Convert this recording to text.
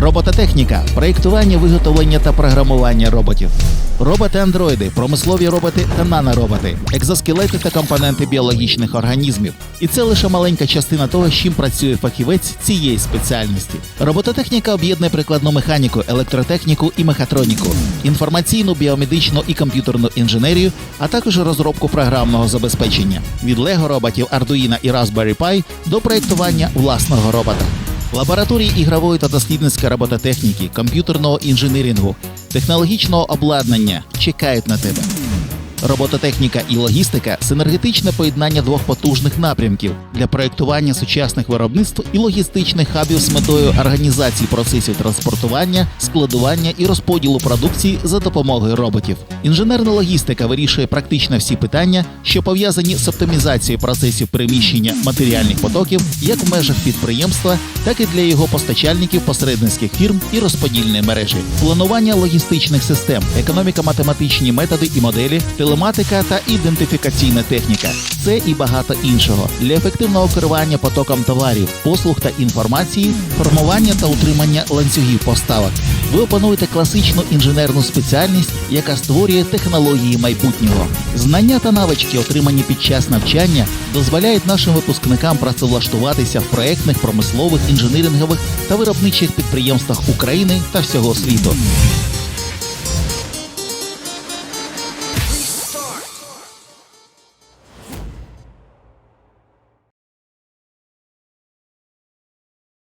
Робототехніка, проєктування, виготовлення та програмування роботів. Роботи-андроїди, промислові роботи та нанороботи, екзоскелети та компоненти біологічних організмів. І це лише маленька частина того, з чим працює фахівець цієї спеціальності. Робототехніка об'єднує прикладну механіку, електротехніку і мехатроніку, інформаційну, біомедичну і комп'ютерну інженерію, а також розробку програмного забезпечення від Lego роботів Arduino і Raspberry Pi до проєктування власного робота. Лабораторії ігрової та дослідницької робототехніки, комп'ютерного інженерингу, технологічного обладнання чекають на тебе. Робототехніка і логістика синергетичне поєднання двох потужних напрямків для проєктування сучасних виробництв і логістичних хабів з метою організації процесів транспортування, складування і розподілу продукції за допомогою роботів. Інженерна логістика вирішує практично всі питання, що пов'язані з оптимізацією процесів переміщення матеріальних потоків як в межах підприємства, так і для його постачальників, посередницьких фірм і розподільної мережі, планування логістичних систем, економіко-математичні методи і моделі, телематика та ідентифікаційна техніка. Це і багато іншого для ефективного керування потоком товарів, послуг та інформації, формування та утримання ланцюгів поставок. Ви опануєте класичну інженерну спеціальність, яка створює технології майбутнього. Знання та навички, отримані під час навчання, дозволяють нашим випускникам працевлаштуватися в проектних, промислових, інженерингових та виробничих підприємствах України та всього світу.